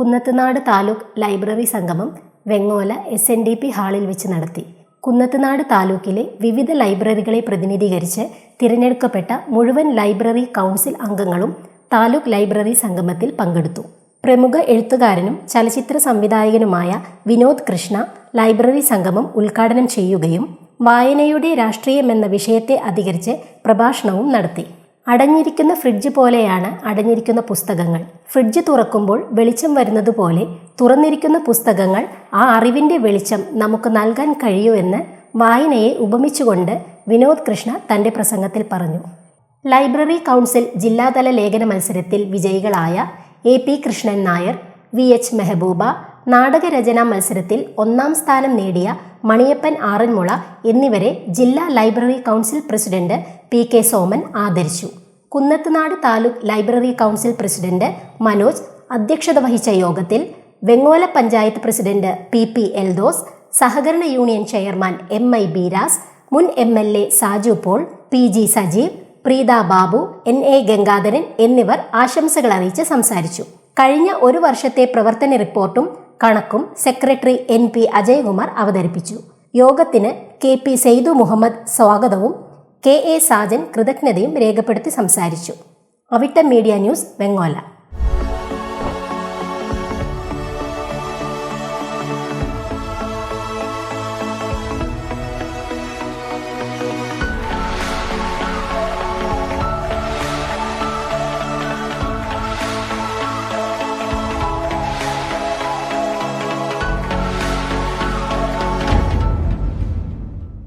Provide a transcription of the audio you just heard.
Kunnathunad taluk library സംഗമം Vengola S N D P ഹാളിൽ വെച്ച് നടത്തി. കുന്നത്തുനാട് താലൂക്കിലെ വിവിധ ലൈബ്രറികളെ പ്രതിനിധീകരിച്ച് തിരഞ്ഞെടുക്കപ്പെട്ട മുഴുവൻ ലൈബ്രറി കൗൺസിൽ അംഗങ്ങളും താലൂക്ക് ലൈബ്രറി സംഗമത്തിൽ പങ്കെടുത്തു. പ്രമുഖ എഴുത്തുകാരനും ചലച്ചിത്ര സംവിധായകനുമായ വിനോദ് കൃഷ്ണ ലൈബ്രറി സംഗമം ഉദ്ഘാടനം ചെയ്യുകയും വായനയുടെ രാഷ്ട്രീയമെന്ന വിഷയത്തെ അധികരിച്ച് പ്രഭാഷണവും നടത്തി. അടഞ്ഞിരിക്കുന്ന ഫ്രിഡ്ജ് പോലെയാണ് അടഞ്ഞിരിക്കുന്ന പുസ്തകങ്ങൾ. ഫ്രിഡ്ജ് തുറക്കുമ്പോൾ വെളിച്ചം വരുന്നത് പോലെ തുറന്നിരിക്കുന്ന പുസ്തകങ്ങൾ ആ അറിവിന്റെ വെളിച്ചം നമുക്ക് നൽകാൻ കഴിയൂ എന്ന് വായനയെ ഉപമിച്ചുകൊണ്ട് വിനോദ് കൃഷ്ണ തന്റെ പ്രസംഗത്തിൽ പറഞ്ഞു. ലൈബ്രറി കൗൺസിൽ ജില്ലാതല ലേഖന മത്സരത്തിൽ വിജയികളായ A P Krishnan Nair V H Mehbooba നാടകരചനാ മത്സരത്തിൽ ഒന്നാം സ്ഥാനം നേടിയ മണിയപ്പൻ ആറന്മുള എന്നിവരെ ജില്ലാ library council president P K Soman ആദരിച്ചു. Kunnathunad taluk library council president Manoj അധ്യക്ഷത വഹിച്ച യോഗത്തിൽ Vengola panchayat president P P Eldhose സഹകരണ union chairman M I Beeras മുൻ M L A Saju Paul P G Sajeev Preetha Babu N A Gangadharan എന്നിവർ ആശംസകൾ അറിയിച്ച് സംസാരിച്ചു. കഴിഞ്ഞ ഒരു വർഷത്തെ പ്രവർത്തന റിപ്പോർട്ടും കണക്കും സെക്രട്ടറി എൻ പി അജയകുമാർ അവതരിപ്പിച്ചു. യോഗത്തിന് കെ പി സെയ്തു മുഹമ്മദ് സ്വാഗതവും കെ എ സാജൻ കൃതജ്ഞതയും രേഖപ്പെടുത്തി സംസാരിച്ചു. Avittam media news Vengola.